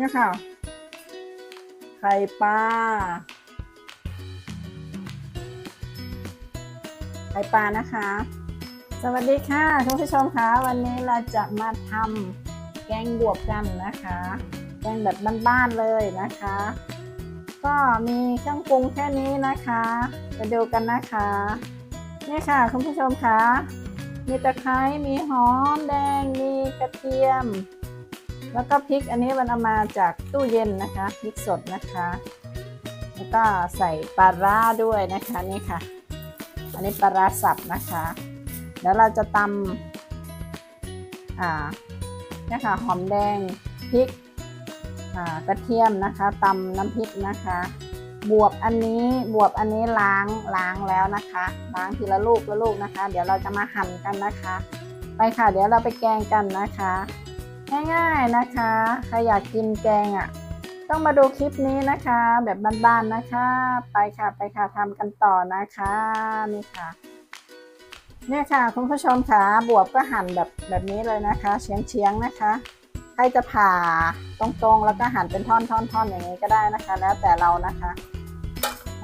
เนี่ยค่ะ ไข่ปลา ไข่ปลานะคะ สวัสดีค่ะคุณผู้ชมคะวันนี้เราจะมาทำแกงบวบกันนะคะ แกงแบบบ้านๆเลยนะคะ ก็มีเครื่องปรุงแค่นี้นะคะไปดูกันนะคะนี่ค่ะคุณผู้ชมคะมีตะไคร้มีหอมแดงมีกระเทียม แล้วก็พริกอันนี้มันเอามาจากตู้เย็นนะคะพริกสดนะคะ แล้วก็ใส่ปลาร้าด้วยนะคะนี่ค่ะ อันนี้ปลาร้าสับนะคะ เดี๋ยวเราจะตำอ่าเนี่ยค่ะหอมแดงพริกอ่ากระเทียมนะคะตำน้ำพริกนะคะบวบอันนี้บวบอันนี้ล้างล้างแล้วนะคะล้างทีละลูกละลูกนะคะ เดี๋ยวเราจะมาหั่นกันนะคะ ไปค่ะ เดี๋ยวเราไปแกงกันนะคะ ง่ายๆนะคะ ใครอยากกินแกงอะ ต้องมาดูคลิปนี้นะคะ แบบบ้านๆนะคะ ไปค่ะไปค่ะทำกันต่อนะคะนี่ค่ะเนี่ยค่ะคุณผู้ชมค่ะบวบก็หั่นแบบแบบนี้เลยนะคะ เฉียงๆนะคะใครจะผ่าตรงๆ แล้วก็หั่นเป็นท่อนๆๆอย่างนี้ก็ได้นะคะ แล้วแต่เรานะคะ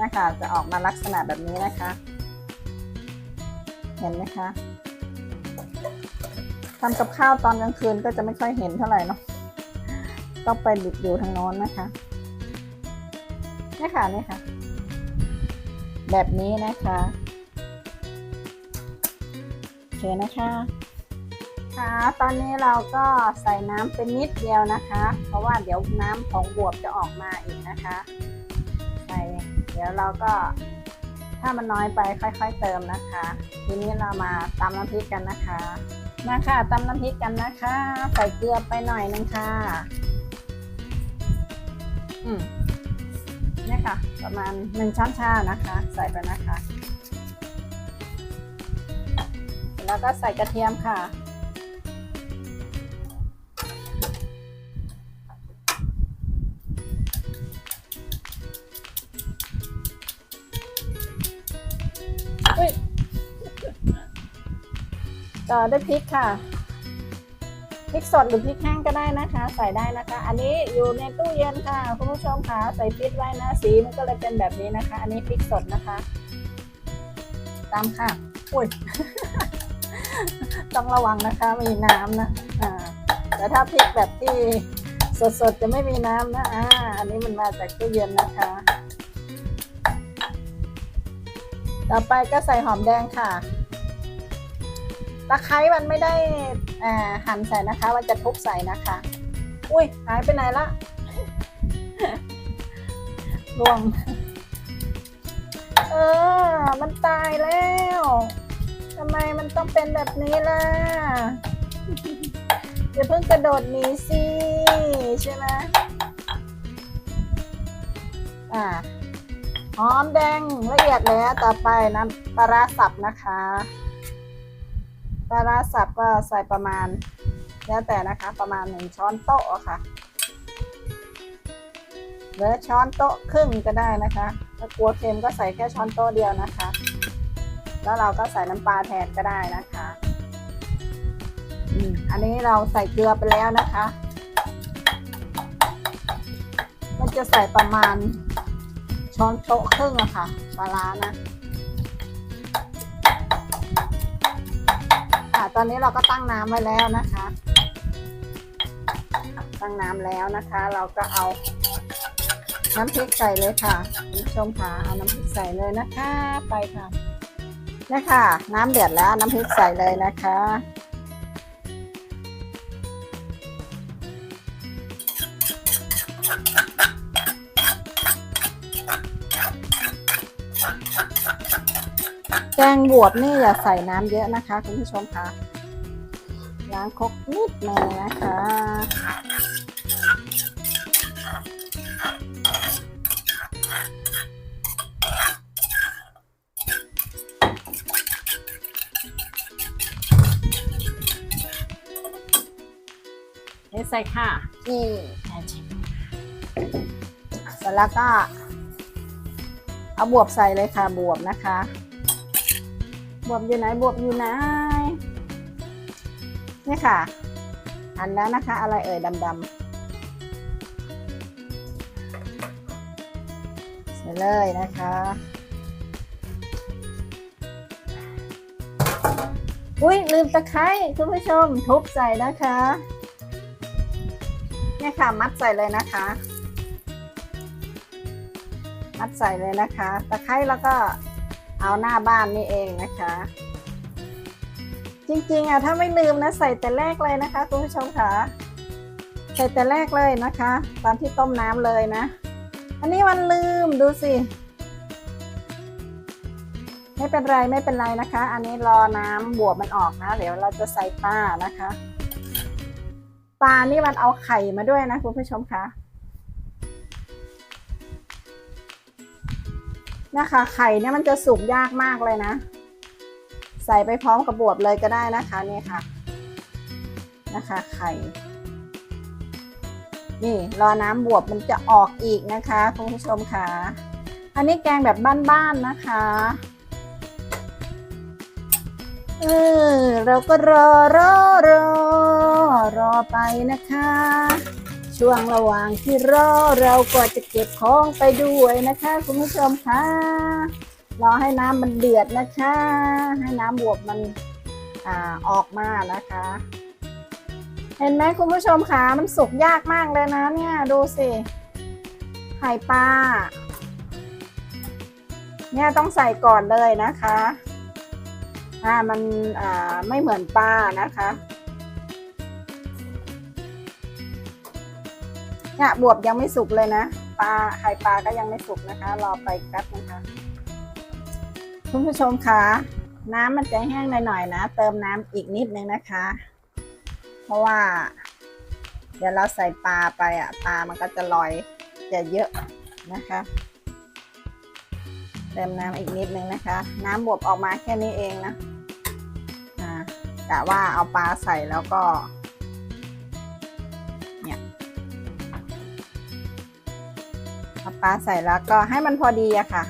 นะคะจะออกมาลักษณะแบบนี้นะคะ เห็นไหมคะ ทำกับข้าวตอนกลางคืนก็จะไม่ค่อยเห็นเท่าไหร่เนาะต้องไปดิบอยู่ทางโน้นนะคะนี่ค่ะนี่ค่ะ แบบนี้นะคะโอเคนะคะค่ะตอนนี้เราก็ใส่น้ำเป็นนิดเดียวนะคะ เพราะว่าเดี๋ยวน้ำของบวบจะออกมาอีกนะคะใส่เดี๋ยวเราก็ถ้ามันน้อยไปค่อย ๆ เติมนะคะ ทีนี้เรามาตำน้ำพริกกันนะคะ มาค่ะตำน้ำพริกกันนะคะ ใส่เกลือไปหน่อยนึงค่ะ อืมนี่ค่ะ ประมาณหนึ่งช้อนชานะคะ ใส่ไปนะคะ แล้วก็ใส่กระเทียมค่ะ ต่อด้วยพริกค่ะพริกสดหรือพริกแห้งก็ได้นะคะ ใส่ได้นะคะ อันนี้อยู่ในตู้เย็นค่ะคุณผู้ชมค่ะใส่พริกไว้นะสีมันก็เลยเป็นแบบนี้นะคะ อันนี้พริกสดนะคะตามค่ะอุ้ยต้องระวังนะคะมีน้ำนะอ่าแต่ถ้าพริกแบบที่สดๆจะไม่มีน้ำนะอ่าอันนี้มันมาจากตู้เย็นนะคะ ต่อไปก็ใส่หอมแดงค่ะ ตะไคร้มันไม่ได้หั่นใส่นะคะ มันจะทุบใส่นะคะ อุ้ยหายไปไหนละรวงเออ มันตายแล้วทำไมมันต้องเป็นแบบนี้ล่ะอย่าเพิ่งกระโดดหนีสิใช่ไหมอ่าหอมแดงละเอียดแล้วต่อไปน้ำปลาสับนะคะ ปลาร้าสับก็ใส่ประมาณ แล้วแต่นะคะประมาณหนึ่งช้อนโต๊ะค่ะหรือช้อนโต๊ะครึ่งก็ได้นะคะ ถ้ากลัวเค็มก็ใส่แค่ช้อนโต๊ะเดียวนะคะ แล้วเราก็ใส่น้ำปลาแทนก็ได้นะคะอันนี้เราใส่เกลือไปแล้วนะคะ มันจะใส่ประมาณช้อนโต๊ะครึ่งอะค่ะปลาร้านะ ตอนนี้เราก็ตั้งน้ำไว้แล้วนะคะ ตั้งน้ำแล้วนะคะ เราก็เอาน้ำพริกใส่เลยค่ะคุณผู้ชมค่ะเอาน้ำพริกใส่เลยนะคะ ไปค่ะนี่ค่ะน้ำเดือดแล้วน้ำพริกใส่เลยนะคะ แกงบวบนี่อย่าใส่น้ำเยอะนะคะ คุณผู้ชมคะล้างครกนิดหนึงนะคะ เทใส่ค่ะ นี่เสร็จแล้วก็เอาบวบใส่เลยค่ะบวบนะคะ บวบอยู่ไหนบวบอยู่ไหนนี่ค่ะ อันแล้วนะคะ อะไรเอ่ยดำๆใส่เลยนะคะอุ้ยลืมตะไคร้คุณผู้ชมทุบใส่นะคะเนี่ยค่ะมัดใส่เลยนะคะ มัดใส่เลยนะคะ ตะไคร้แล้วก็ เอาหน้าบ้านนี่เองนะคะ จริงๆอะถ้าไม่ลืมนะใส่แต่แรกเลยนะคะคุณผู้ชมค่ะใส่แต่แรกเลยนะคะ ตอนที่ต้มน้ำเลยนะ อันนี้มันลืมดูสิไม่เป็นไรไม่เป็นไรนะคะ อันนี้รอน้ำบวบมันออกนะ เดี๋ยวเราจะใส่ปลานะคะ ปลานี่มันเอาไข่มาด้วยนะคุณผู้ชมคะ นะคะ ไข่เนี่ยมันจะสุกยากมากเลยนะ ใส่ไปพร้อมกับบวบเลยก็ได้นะคะนี่ค่ะ นะคะไข่ นี่รอน้ำบวบมันจะออกอีกนะคะคุณผู้ชมค่ะอันนี้แกงแบบบ้านๆนะคะเออเราก็รอรอรอรอไปนะคะ ช่วงระหว่างที่รอเราก็จะเก็บของไปด้วยนะคะ คุณผู้ชมค่ะรอให้น้ำมันเดือดนะคะ ให้น้ำบวบมันอ่าออกมานะคะ เห็นไหมคุณผู้ชมคะมันสุกยากมากเลยนะเนี่ยดูสิไข่ปลาเนี่ยต้องใส่ก่อนเลยนะคะ อ่ามันอ่าไม่เหมือนปลานะคะ เนี่ยบวบยังไม่สุกเลยนะปลาไข่ปลาก็ยังไม่สุกนะคะ รอไปแป๊บนะคะคุณผู้ชมคะน้ำมันจะแห้งหน่อยๆนะ เติมน้ำอีกนิดนึงนะคะ เพราะว่า เดี๋ยวเราใส่ปลาไปอะปลามันก็จะลอยจะเยอะนะคะ เติมน้ำอีกนิดนึงนะคะ น้ำบวบออกมาแค่นี้เองนะอ่ากะว่าเอาปลาใส่แล้วก็ ปลาใส่แล้วก็ให้มันพอดีอะค่ะ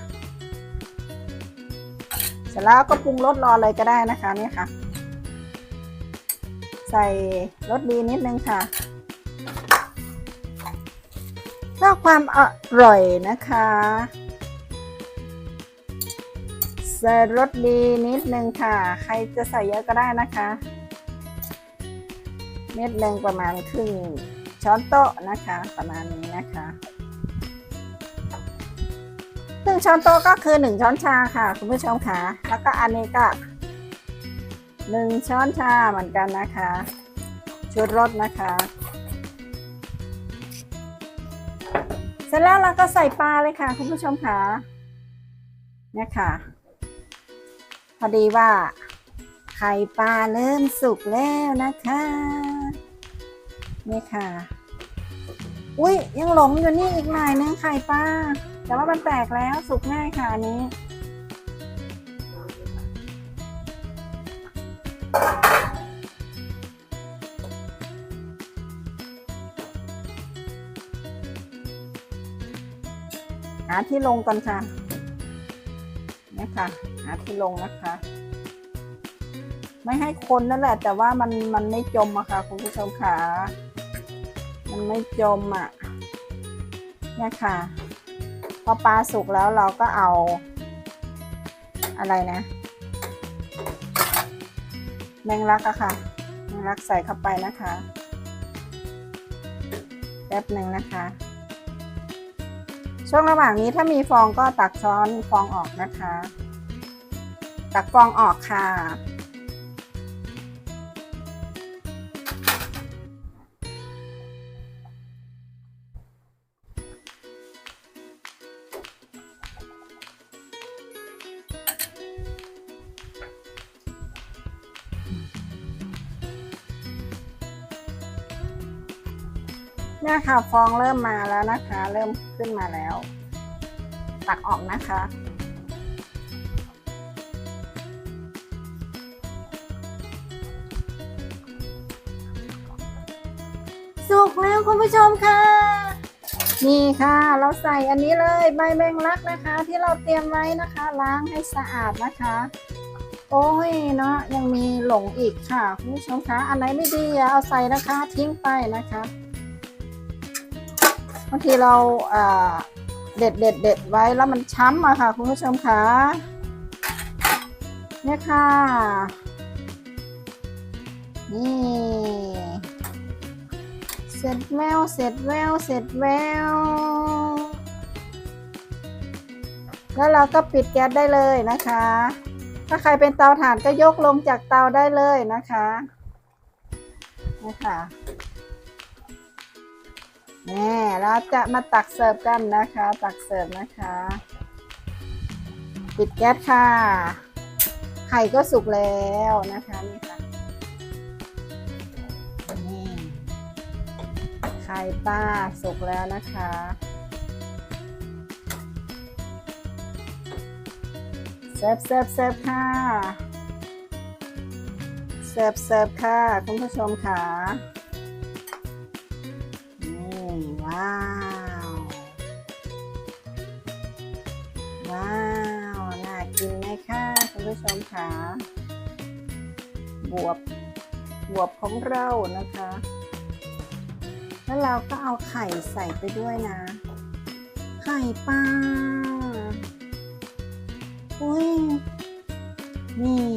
เสร็จแล้วก็ปรุงรสรอเลยก็ได้นะคะนี่ค่ะ ใส่รสดีนิดนึงค่ะเพื่อความอร่อยนะคะใส่รสดีนิดนึงค่ะ ใครจะใส่เยอะก็ได้นะคะเม็ดหนึ่งประมาณครึ่งช้อนโต๊ะนะคะ ประมาณนี้นะคะ ครึ่งช้อนโต๊ะก็คือหนึ่งช้อนชาค่ะ คุณผู้ชมค่ะ แล้วก็อันนี้ก็หนึ่งช้อนชาเหมือนกันนะคะชูรสนะคะ เสร็จแล้วเราก็ใส่ปลาเลยค่ะ คุณผู้ชมค่ะเนี่ยค่ะ พอดีว่าไข่ปลาเริ่มสุกแล้วนะคะนี่ค่ะ อุ้ยยังหลงอยู่นี่อีกหน่อยนึงไข่ปลา แต่ว่ามันแตกแล้วสุกง่ายค่ะอันนี้หาที่ลงก่อนค่ะนี่ค่ะหาที่ลงนะคะ ไม่ให้คนนั่นแหละ แต่ว่ามันมันไม่จมอะค่ะ คุณผู้ชมค่ะ มันไม่จมอะเนี่ยค่ะ อปลาสุกแล้วเราก็เอาอะไรนะ แมงลักอะค่ะ แมงลักใส่เข้าไปนะคะแป๊บหนึ่งนะคะ ช่วงระหว่างนี้ถ้ามีฟองก็ตักช้อนฟองออกนะคะ ตักฟองออกค่ะ เนี่ยค่ะฟองเริ่มมาแล้วนะคะ เริ่มขึ้นมาแล้ว ตักออกนะคะ สุกแล้วคุณผู้ชมค่ะ นี่ค่ะเราใส่อันนี้เลยใบแมงลักนะคะ ที่เราเตรียมไว้นะคะ ล้างให้สะอาดนะคะ โอ้ยเนาะยังมีหลงอีกค่ะคุณผู้ชมคะอันไหนไม่ดีอย่าเอาใส่นะคะทิ้งไปนะคะ บางทีเราเด็ดเด็ดเด็ดไว้แล้วมันช้ำอะค่ะ คุณผู้ชมค่ะเนี่ยค่ะ นี่เสร็จแววเสร็จแววเสร็จแววแล้วเราก็ปิดแก๊สได้เลยนะคะ ถ้าใครเป็นเตาถ่านก็ยกลงจากเตาได้เลยนะคะนี่ค่ะ นี่เราจะมาตักเสิร์ฟกันนะคะ ตักเสิร์ฟนะคะ ปิดแก๊สค่ะ ไข่ก็สุกแล้วนะคะนี่ค่ะนี่ไข่ปลาสุกแล้วนะคะเสิร์ฟเสิร์ฟเสิร์ฟค่ะเสิร์ฟเสิร์ฟค่ะ คุณผู้ชมค่ะ ว้าว ว้าว น่ากินไหมคะคุณผู้ชมคะบวบบวบของเรานะคะ แล้วเราก็เอาไข่ใส่ไปด้วยนะ ไข่ปลา อุ้ย นี่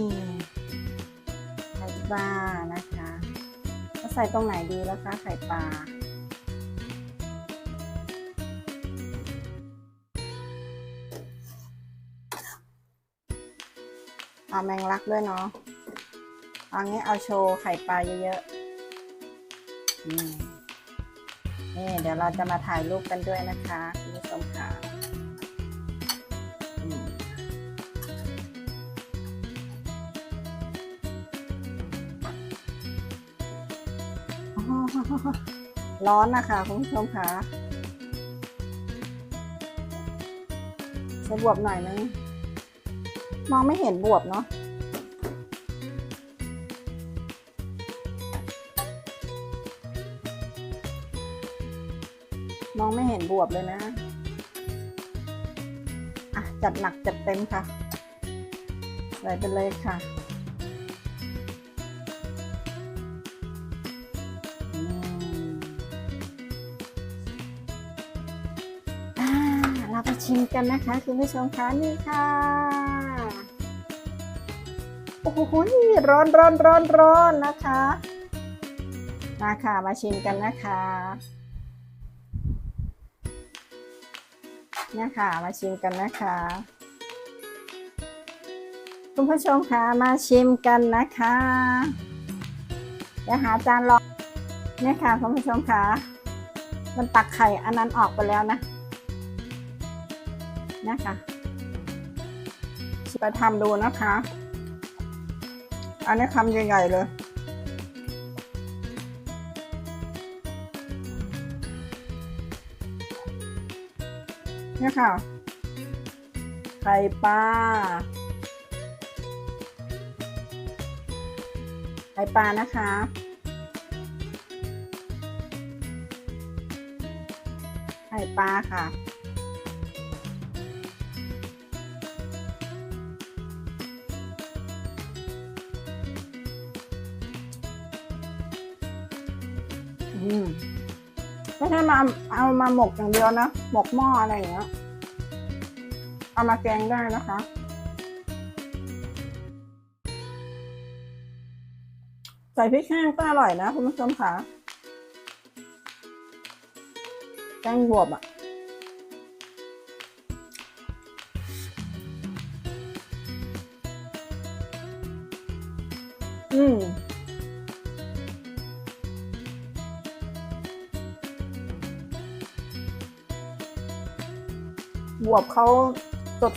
ไข่ปลานะคะ จะใส่ตรงไหนดีแล้วคะไข่ปลา แมงลักด้วยเนาะเอางี้เอาโชว์ไข่ปลาเยอะๆนี่เดี๋ยวเราจะมาถ่ายรูปกันด้วยนะคะคุณผู้ชมค่ะร้อนนะคะคุณผู้ชมค่ะใช้บวบหน่อยนึง มองไม่เห็นบวบเนาะมองไม่เห็นบวบเลยนะ อะ จัดหนักจัดเต็มค่ะใส่ไปเลยค่ะอ่าเราไปชิมกันนะคะ คุณผู้ชมคะนี่ค่ะ อ้โหร้อนร้อนร้อนร้อนนะคะ มาค่ะ มาชิมกันนะคะเนี่ยค่ะ มาชิมกันนะคะ คุณผู้ชมค่ะ มาชิมกันนะคะเดี๋ยวหาจานรองเนี่ยค่ะ คุณผู้ชมค่ะ มันตักไข่อันนั้นออกไปแล้วนะเนี่ยค่ะไปทำดูนะคะ อันนี้คำใหญ่ๆเลยเนี่ยค่ะ ไข่ปลา ไข่ปลานะคะ ไข่ปลาค่ะ มาเอามาหมกอย่างเดียวนะ หมกหม้ออะไรอย่างเงี้ย เอามาแกงได้นะคะ ใส่พริกแห้งก็อร่อยนะคุณผู้ชมค่ะ แกงบวบอะ วบเขา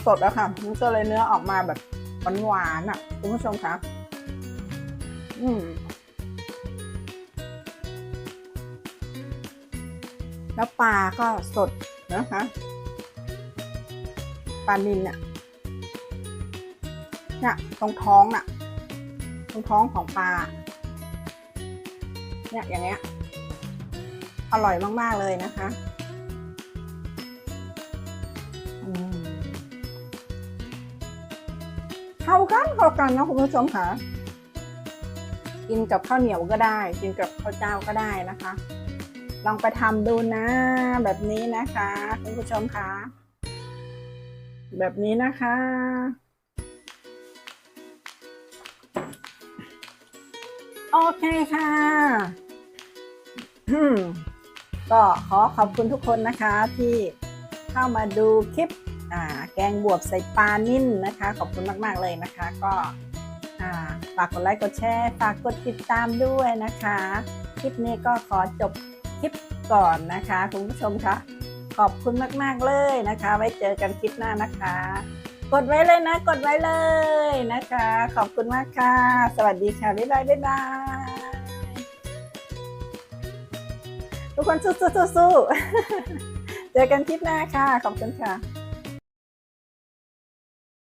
สดๆอะค่ะมันก็เลยเนื้อออกมาแบบหวานๆอะคุณผู้ชมคะอืมแล้วปลาก็สดนะคะปลานิลเนี่ยเนี่ยตรงท้องน่ะ ตรงท้องของปลาเนี่ยอย่างเงี้ยอร่อยมาก ๆ เลยนะคะ เข้ากันเข้ากันนะคุณผู้ชมค่ะ กินกับข้าวเหนียวก็ได้ กินกับข้าวเจ้าก็ได้นะคะ ลองไปทำดูนะ แบบนี้นะคะคุณผู้ชมค่ะ แบบนี้นะคะโอเคค่ะ ก็ขอขอบคุณทุกคนนะคะที่เข้ามาดูคลิป แกงบวบใส่ปลานิ่นนะคะ ขอบคุณมาก ๆ เลยนะคะ ก็ฝากกดไลค์กดแชร์ฝากกดติดตามด้วยนะคะ คลิปนี้ก็ขอจบคลิปก่อนนะคะ คุณผู้ชมคะขอบคุณมาก ๆ เลยนะคะ ไว้เจอกันคลิปหน้านะคะ กดไว้เลยนะ กดไว้เลยนะคะ ขอบคุณมากค่ะ สวัสดีค่ะ บ๊ายบายบ๊ายบายทุกคนสู้ๆสู้ๆเจอกันคลิปหน้าค่ะ ขอบคุณค่ะ